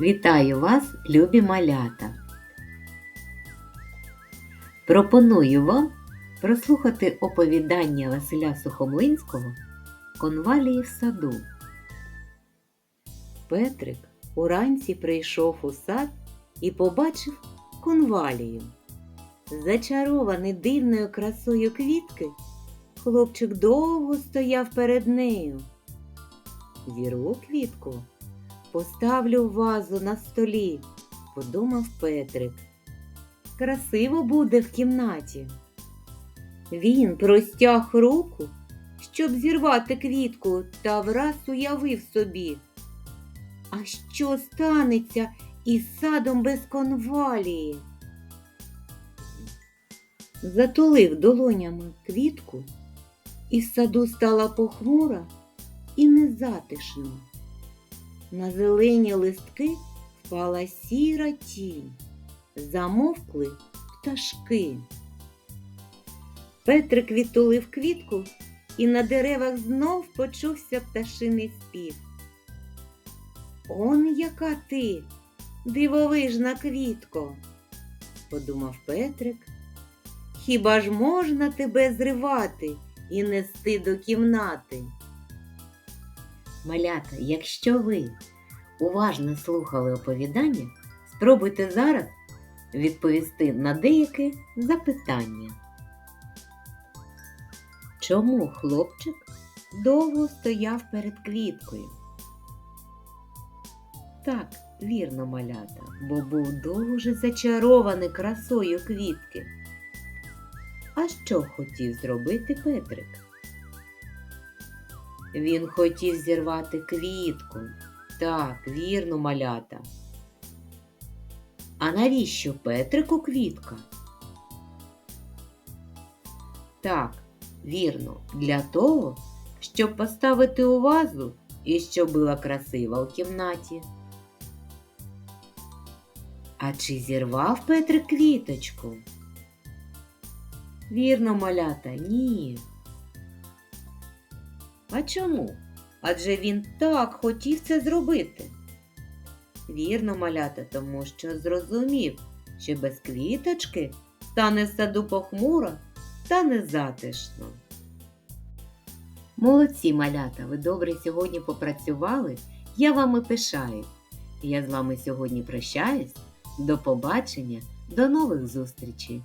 Вітаю вас, любі малята! Пропоную вам прослухати оповідання Василя Сухомлинського Конвалії в саду. Петрик уранці прийшов у сад і побачив конвалію. Зачарований дивною красою квітки, хлопчик довго стояв перед нею. Зірву квітку, поставлю вазу на столі, подумав Петрик. Красиво буде в кімнаті. Він простяг руку, щоб зірвати квітку, та враз уявив собі. А що станеться із садом без конвалії? Затулив долонями квітку, і з саду стала похмура і незатишно. На зелені листки впала сіра тінь, замовкли пташки. Петрик відтулив квітку, і на деревах знов почувся пташиний спів. Он яка ти, дивовижна квітко, подумав Петрик. Хіба ж можна тебе зривати і нести до кімнати? Малята, якщо ви уважно слухали оповідання, спробуйте зараз відповісти на деяке запитання. Чому хлопчик довго стояв перед квіткою? Так, вірно, малята, бо був дуже зачарований красою квітки. А що хотів зробити Петрик? Він хотів зірвати квітку. Так, вірно, малята. А навіщо Петрику квітка? Так, вірно, для того, щоб поставити у вазу і щоб була красива у кімнаті. А чи зірвав Петрик квіточку? Вірно, малята, ні. А чому? Адже він так хотів це зробити. Вірно, малята, тому що зрозумів, що без квіточки стане саду похмуро та незатишно. Молодці малята, ви добре сьогодні попрацювали, я вами пишаюсь. Я з вами сьогодні прощаюсь. До побачення, до нових зустрічей!